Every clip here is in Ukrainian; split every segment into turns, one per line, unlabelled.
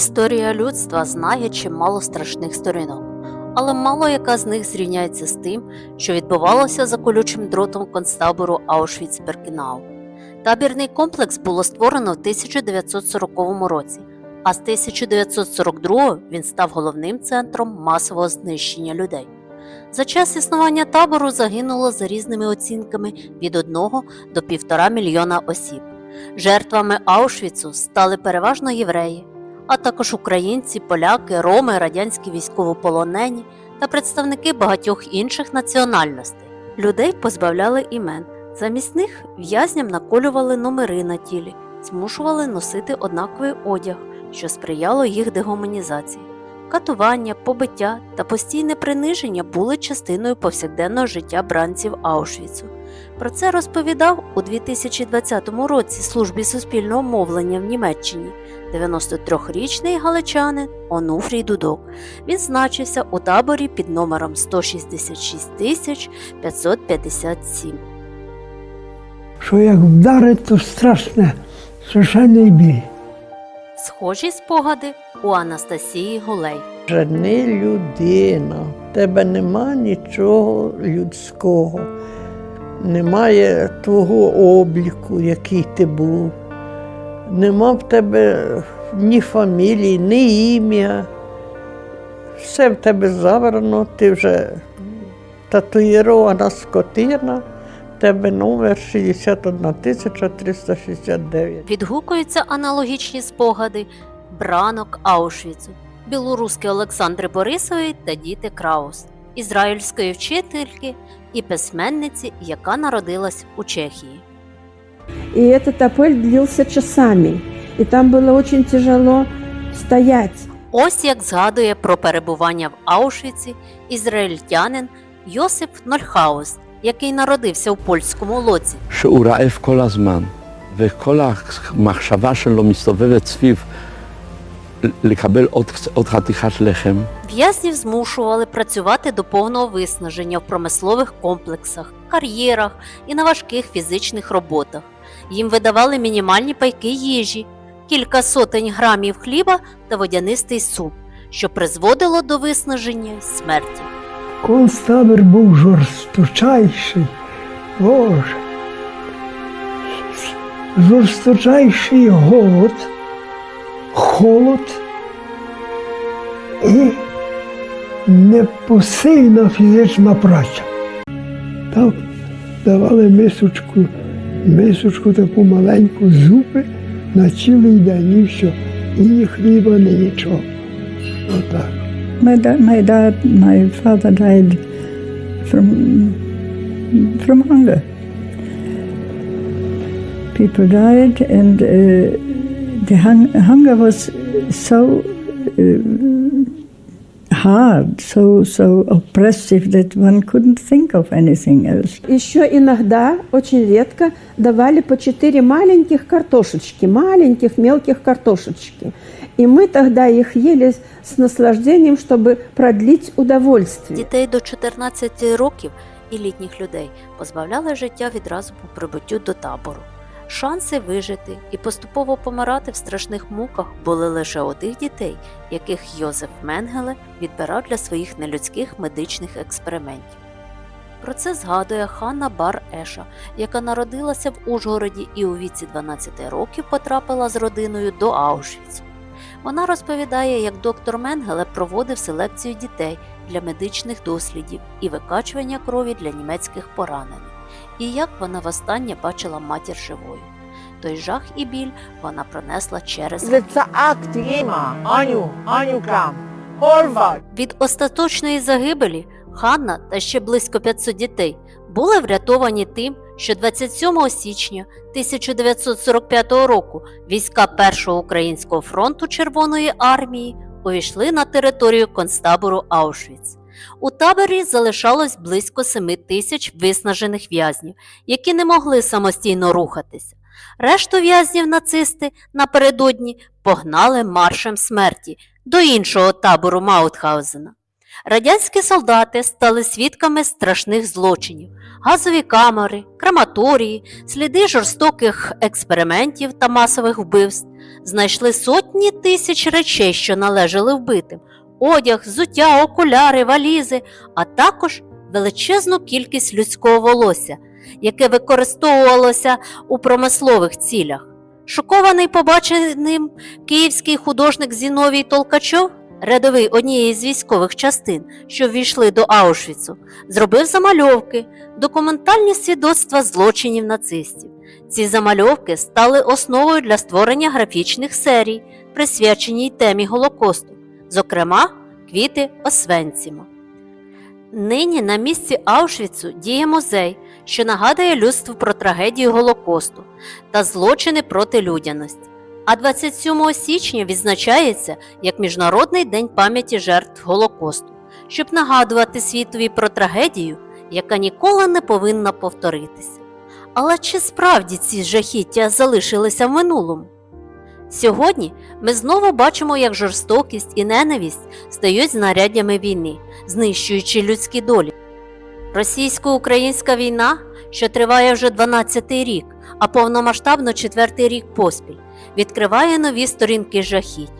Історія людства знає чимало страшних сторінок, але мало яка з них зрівняється з тим, що відбувалося за колючим дротом концтабору Аушвіц-Беркінау. Табірний комплекс було створено в 1940 році, а з 1942 він став головним центром масового знищення людей. За час існування табору загинуло за різними оцінками від 1 до 1,5 мільйона осіб. Жертвами Аушвіцу стали переважно євреї, а також українці, поляки, роми, радянські військовополонені та представники багатьох інших національностей. Людей позбавляли імен. Замість них в'язням наколювали номери на тілі, змушували носити однаковий одяг, що сприяло їх дегуманізації. Катування, побиття та постійне приниження були частиною повсякденного життя бранців Аушвіцу. Про це розповідав у 2020 році службі суспільного мовлення в Німеччині 93-річний галичанин Онуфрій Дудок. Він значився у таборі під номером 166 557.
що як вдарить, то страшне, страшенний біль.
Схожі спогади у Анастасії Гулей.
Жени людина, в тебе нема нічого людського, немає твого обліку, який ти був, нема в тебе ні фамілії, ні ім'я. Все в тебе забрано, ти вже татуїрована скотина, тебе номер 61 369.
Відгукуються аналогічні спогади бранок Аушвіцу, білоруської Олександри Борисової та діти Краус, ізраїльської вчительки і письменниці, яка народилась у Чехії.
И этот апель длился часами. И там было очень тяжело стоять.
Ось як згадує про перебування в Аушвіці ізраїльтянин Йосип Нольхаус, який народився у польському лоці.
שהוא רעב כל הזמן, וכל המחשבה שלו מסתובבת סביב לקבל עוד, עוד חתיכת לחם,
В'язнів змушували працювати до повного виснаження в промислових комплексах, кар'єрах і на важких фізичних роботах. Їм видавали мінімальні пайки їжі, кілька сотень грамів хліба та водянистий суп, що призводило до виснаження й смерті.
Концтабір був жорсточайший. Боже. Жорсточайший голод, холод і непосильна фізична праця. Так давали мисочку, мисочку таку маленьку зупи на цілий день і все. І ні хліба, ні нічого. Отак.
My, da- my dad, my father died from from hunger. People died, and uh, the hung- hunger was so uh, hard, so so oppressive that one couldn't think of anything else.
Еще иногда, очень редко, давали по четыре маленьких картошечки, маленьких мелких картошечки. И мы тогда их ели с наслаждением, чтобы продлить удовольствие.
Дітей до 14 років і літніх людей позбавляли життя відразу по прибуттю до табору. Шанси вижити і поступово помирати в страшних муках були лише у тих дітей, яких Йозеф Менгеле відбирав для своїх нелюдських медичних експериментів. Про це згадує Ханна Бар Еша, яка народилася в Ужгороді і у віці 12 років потрапила з родиною до Аушвіцу. Вона розповідає, як доктор Менгеле проводив селекцію дітей для медичних дослідів і викачування крові для німецьких поранених, і як вона востаннє бачила матір живою. Той жах і біль вона пронесла через. Від остаточної загибелі Ханна та ще близько 500 дітей були врятовані тим, що 27 січня 1945 року війська Першого українського фронту Червоної армії увійшли на територію концтабору Аушвіц. У таборі залишалось близько 7 тисяч виснажених в'язнів, які не могли самостійно рухатися. Решту в'язнів нацисти напередодні погнали маршем смерті до іншого табору Маутхаузена. Радянські солдати стали свідками страшних злочинів, газові камери, крематорії, сліди жорстоких експериментів та масових вбивств, знайшли сотні тисяч речей, що належали вбитим: одяг, взуття, окуляри, валізи, а також величезну кількість людського волосся, яке використовувалося у промислових цілях. Шокований побаченим київський художник Зіновій Толкачов, рядовий однієї з військових частин, що ввійшли до Аушвіцу, зробив замальовки, документальні свідоцтва злочинів нацистів. Ці замальовки стали основою для створення графічних серій, присвяченій темі Голокосту, зокрема, квіти Освенціма. Нині на місці Аушвіцу діє музей, що нагадує людству про трагедію Голокосту та злочини проти людяності. А 27 січня відзначається як Міжнародний день пам'яті жертв Голокосту, щоб нагадувати світові про трагедію, яка ніколи не повинна повторитися. Але чи справді ці жахіття залишилися в минулому? Сьогодні ми знову бачимо, як жорстокість і ненависть стають знаряддями війни, знищуючи людські долі. Російсько-українська війна, що триває вже 12-й рік, а повномасштабно четвертий рік поспіль, відкриває нові сторінки жахіть.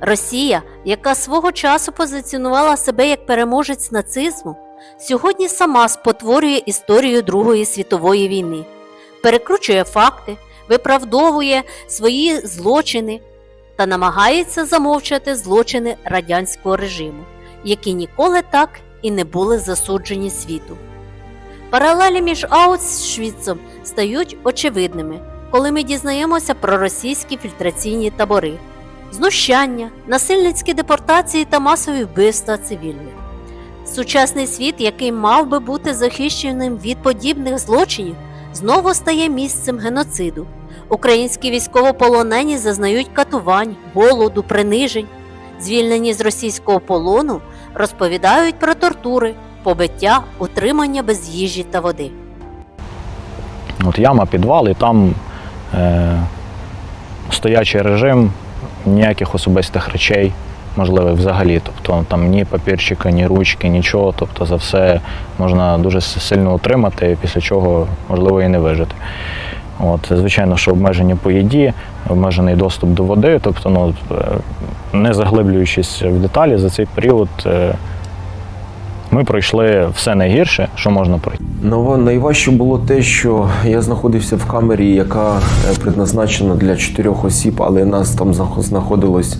Росія, яка свого часу позиціонувала себе як переможець нацизму, сьогодні сама спотворює історію Другої світової війни, перекручує факти, виправдовує свої злочини та намагається замовчати злочини радянського режиму, які ніколи так і не були засуджені світу. Паралелі між Аушвіцом стають очевидними, коли ми дізнаємося про російські фільтраційні табори, знущання, насильницькі депортації та масові вбивства цивільних. Сучасний світ, який мав би бути захищеним від подібних злочинів, знову стає місцем геноциду. Українські військовополонені зазнають катувань, голоду, принижень. Звільнені з російського полону розповідають про тортури, побиття, утримання без їжі та води.
От яма, підвал, і там е, стоячий режим, ніяких особистих речей, можливо, взагалі. Тобто там ні папірчика, ні ручки, нічого. Тобто за все можна дуже сильно утримати, після чого можливо і не вижити. От, звичайно, що обмеження по їді, обмежений доступ до води, тобто, ну, е, не заглиблюючись в деталі, за цей період е, ми пройшли все найгірше, що можна пройти.
Найважче було те, що я знаходився в камері, яка е, предназначена для чотирьох осіб, але нас там знаходилось.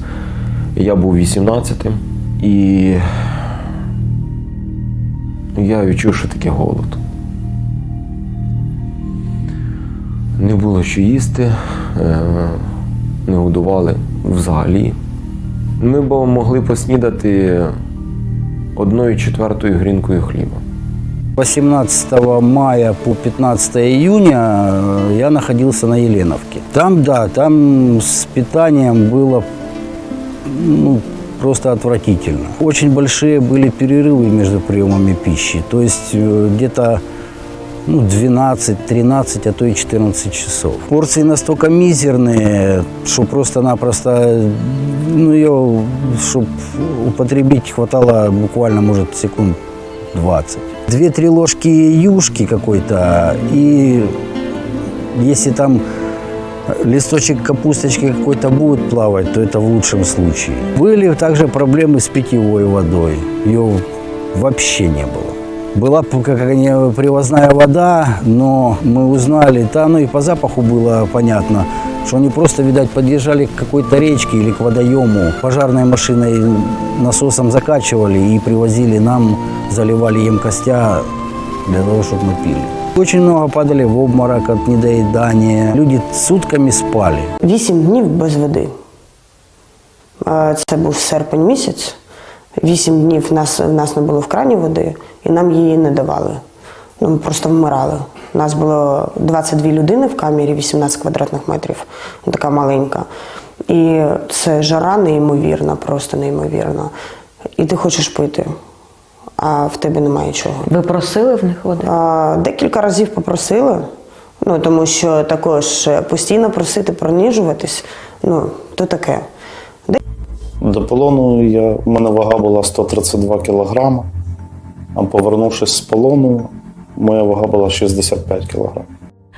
Я був 18-тим, і я відчув, що таке голод. Не було що їсти, е, не годували взагалі. Ми б могли поснідати одною четвертою грінкою хліба.
18 мая по 15 июня э, я находился на Еленовке. Там, да, там с питанием было ну, просто отвратительно. Очень большие были перерывы между приемами пищи. То есть э, где-то ну, 12, 13, а то и 14 часов. Порции настолько мизерные, что просто-напросто ну, ее, чтобы употребить, хватало буквально, может, секунд 20. Две-три ложки юшки какой-то, и если там листочек капусточки какой-то будет плавать, то это в лучшем случае. Были также проблемы с питьевой водой. Ее вообще не было. Была п- как они, привозная вода, но мы узнали, да, ну и по запаху было понятно, что они просто, видать, подъезжали к какой-то речке или к водоему, пожарной машиной насосом закачивали и привозили нам, заливали емкостя для того, чтобы мы пили. Очень много падали в обморок от недоедания. Люди сутками спали.
Вісім днів без води. Е, Це був серпень місяць. Вісім днів в нас, в нас не було в крані води, і нам її не давали. Ну, Ми просто вмирали. У нас було 22 людини в камері, 18 квадратних метрів, ну, така маленька. І це жара неймовірна, просто неймовірна. І ти хочеш пити, а в тебе немає чого.
Ви просили в них води?
А, Декілька разів попросили, ну тому що також е, постійно просити проніжуватись, ну то таке.
До полону я, в мене вага була 132 кілограма, а повернувшись з полону, моя вага була 65 кілограм.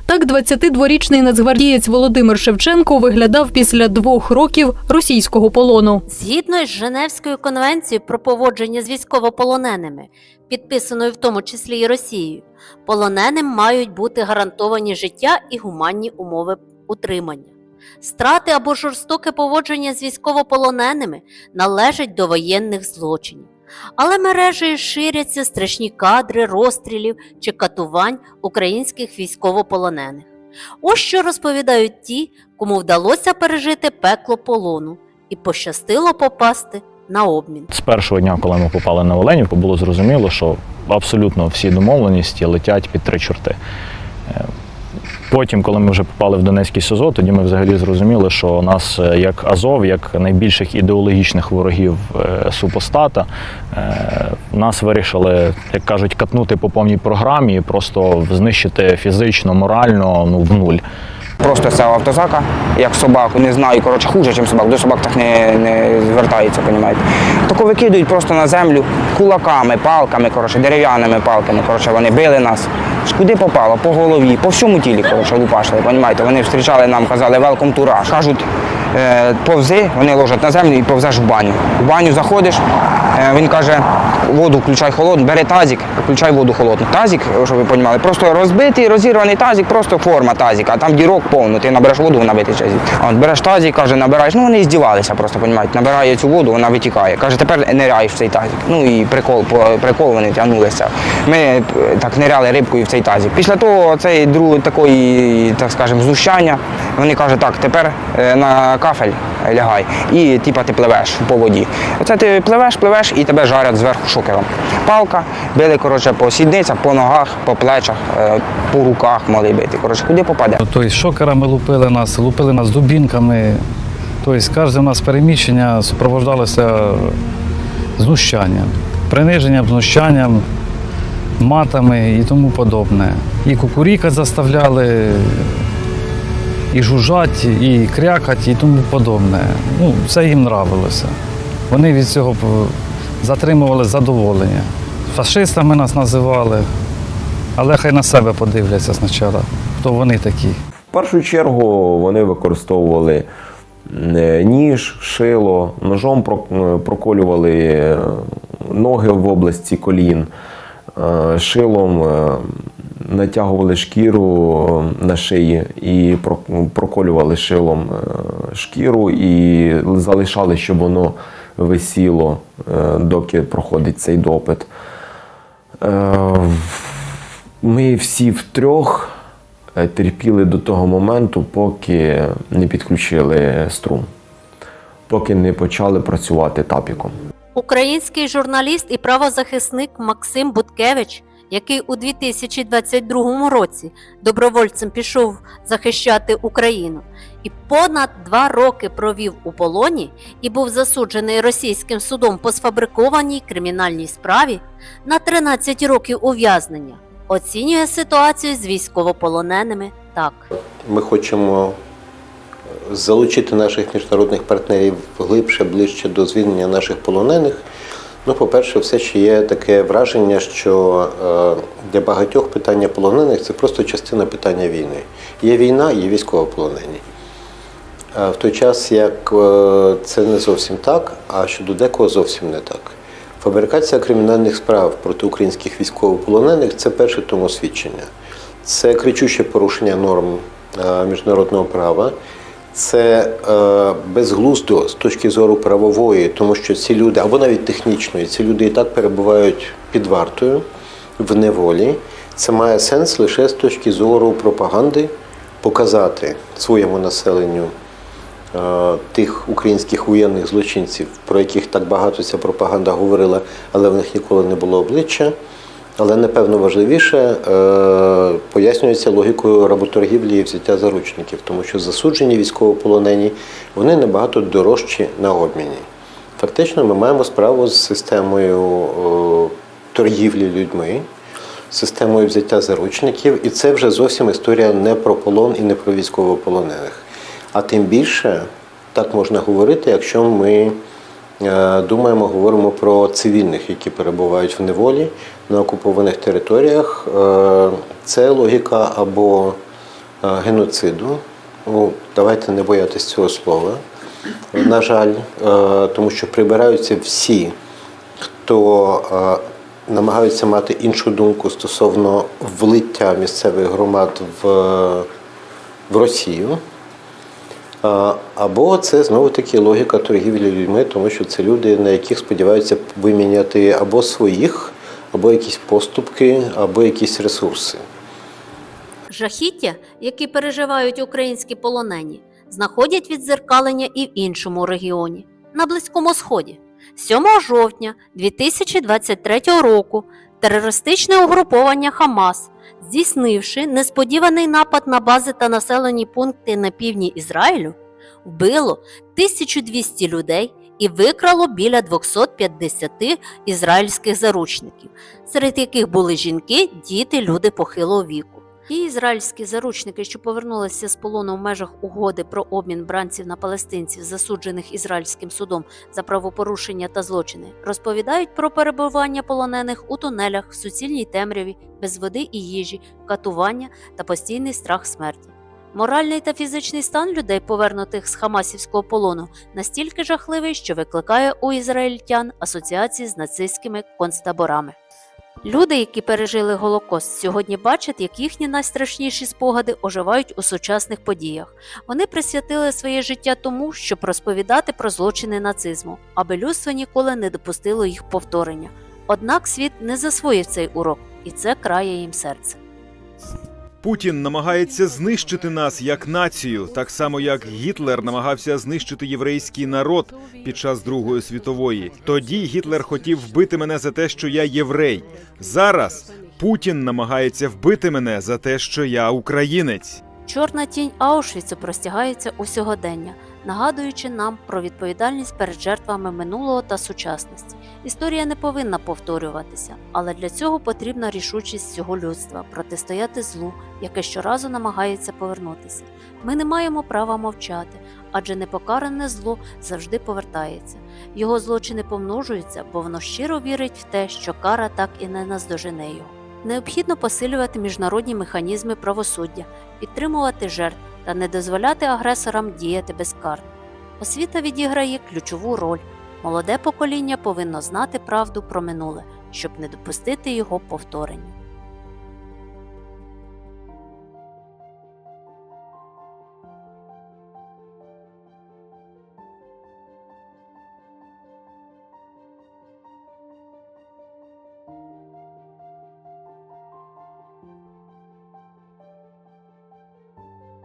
Так, 22-річний нацгвардієць Володимир Шевченко виглядав після двох років російського полону.
Згідно із Женевською конвенцією про поводження з військовополоненими, підписаною в тому числі і Росією, полоненим мають бути гарантовані життя і гуманні умови утримання. Страти або жорстоке поводження з військовополоненими належать до воєнних злочинів. Але мережею ширяться страшні кадри розстрілів чи катувань українських військовополонених. Ось що розповідають ті, кому вдалося пережити пекло полону і пощастило попасти на обмін.
З першого дня, коли ми попали на Оленівку, було зрозуміло, що абсолютно всі домовленості летять під три чорти. Потім, коли ми вже попали в Донецький СІЗО, тоді ми взагалі зрозуміли, що нас е, як Азов, як найбільших ідеологічних ворогів е, супостата, е, нас вирішили, як кажуть, катнути по повній програмі і просто знищити фізично, морально ну, в нуль.
Просто цього автозака, як собаку, не знаю, коротше, хуже, ніж собак. До собак так не, не звертаються, розумієте. Тако викидують просто на землю кулаками, палками, коротше, дерев'яними палками. Коротше, вони били нас. Куди попало? По голові, по всьому тілі, коротше, лупашили, розумієте. Вони зустрічали нам, казали welcome to Rush. Кажуть, е, повзи, вони ложать на землю і повзеш в баню. В баню заходиш, е, він каже, воду включай холодну, бери тазик, включай воду холодну. Тазик, щоб ви розуміли, просто розбитий, розірваний тазик, просто форма тазика, а там дірок повно, ти набереш воду, вона витече. От береш тазик, каже, набираєш. Ну вони здівалися просто, розумієте, набирає цю воду, вона витікає. Каже, тепер ниряєш в цей тазик. Ну і прикол, прикол вони тягнулися. Ми е, так ниряли рибкою в цей тазик. Після того цей друг такої, так скажемо, знущання. Вони кажуть, так, тепер е, на кафель лягай. І типа ти пливеш по воді. Оце ти пливеш, пливеш і тебе жарять зверху шокером. Палка, били коротше, по сідницях, по ногах, по плечах, е, по руках могли бити. Коротше, куди попаде.
Тобто шокерами лупили нас, лупили нас дубінками. Тобто кожне у нас переміщення супроводжувалося знущанням, приниженням, знущанням, матами і тому подобне. І кукурікати заставляли, і жужжать, і крякать, і тому подобне. Ну, все їм нравилося. Вони від цього затримували задоволення. Фашистами нас називали, але хай на себе подивляться спочатку, хто вони такі.
В першу чергу вони використовували е, ніж, шило, ножом проколювали е, ноги в області колін, е, шилом е, натягували шкіру на шиї і про- проколювали шилом е, шкіру і залишали, щоб воно висіло, е, доки проходить цей допит. Е, Ми всі втрьох е, терпіли до того моменту, поки не підключили струм, поки не почали працювати тапіком.
Український журналіст і правозахисник Максим Буткевич, який у 2022 році добровольцем пішов захищати Україну і понад два роки провів у полоні і був засуджений російським судом по сфабрикованій кримінальній справі на 13 років ув'язнення, оцінює ситуацію з військовополоненими так.
Ми хочемо залучити наших міжнародних партнерів глибше, ближче до звільнення наших полонених. Ну, по-перше, все ще є таке враження, що е, для багатьох питання полонених це просто частина питання війни. Є війна, є військовополонені. А в той час, як е, це не зовсім так, а щодо декого зовсім не так. Фабрикація кримінальних справ проти українських військовополонених це перше тому свідчення. Це кричуще порушення норм е, міжнародного права. Це е, безглуздо з точки зору правової, тому що ці люди, або навіть технічної, ці люди і так перебувають під вартою в неволі. Це має сенс лише з точки зору пропаганди показати своєму населенню е, тих українських воєнних злочинців, про яких так багато ця пропаганда говорила, але в них ніколи не було обличчя. Але напевно важливіше е, пояснюється логікою работоргівлі і взяття заручників, тому що засуджені військовополонені вони набагато дорожчі на обміні. Фактично, ми маємо справу з системою е, торгівлі людьми, системою взяття заручників, і це вже зовсім історія не про полон і не про військовополонених. А тим більше так можна говорити, якщо ми думаємо, говоримо про цивільних, які перебувають в неволі на окупованих територіях. Е, Це логіка або геноциду. Ну, давайте не боятися цього слова. На жаль, е, тому що прибираються всі, хто е, намагаються мати іншу думку стосовно влиття місцевих громад в, в Росію. Або це знову таки логіка торгівлі людьми, тому що це люди, на яких сподіваються виміняти або своїх, або якісь поступки, або якісь ресурси.
Жахіття, які переживають українські полонені, знаходять віддзеркалення і в іншому регіоні на Близькому Сході. 7 жовтня 2023 року терористичне угруповання Хамас, здійснивши несподіваний напад на бази та населені пункти на півдні Ізраїлю, вбило 1200 людей і викрало біля 250 ізраїльських заручників, серед яких були жінки, діти, люди похилого віку. Ті ізраїльські заручники, що повернулися з полону в межах угоди про обмін бранців на палестинців, засуджених ізраїльським судом за правопорушення та злочини, розповідають про перебування полонених у тунелях в суцільній темряві, без води і їжі, катування та постійний страх смерті. Моральний та фізичний стан людей, повернутих з хамасівського полону, настільки жахливий, що викликає у ізраїльтян асоціації з нацистськими концтаборами. Люди, які пережили Голокост, сьогодні бачать, як їхні найстрашніші спогади оживають у сучасних подіях. Вони присвятили своє життя тому, щоб розповідати про злочини нацизму, аби людство ніколи не допустило їх повторення. Однак світ не засвоїв цей урок, і це крає їм серце.
Путін намагається знищити нас як націю, так само як Гітлер намагався знищити єврейський народ під час Другої світової. Тоді Гітлер хотів вбити мене за те, що я єврей. Зараз Путін намагається вбити мене за те, що я українець.
Чорна тінь Аушвіцу простягається у сьогодення, нагадуючи нам про відповідальність перед жертвами минулого та сучасності. Історія не повинна повторюватися, але для цього потрібна рішучість всього людства протистояти злу, яке щоразу намагається повернутися. Ми не маємо права мовчати, адже непокаране зло завжди повертається. Його злочини помножуються, бо воно щиро вірить в те, що кара так і не наздожене його. Необхідно посилювати міжнародні механізми правосуддя, підтримувати жертв та не дозволяти агресорам діяти безкарно. Освіта відіграє ключову роль. Молоде покоління повинно знати правду про минуле, щоб не допустити його повторення.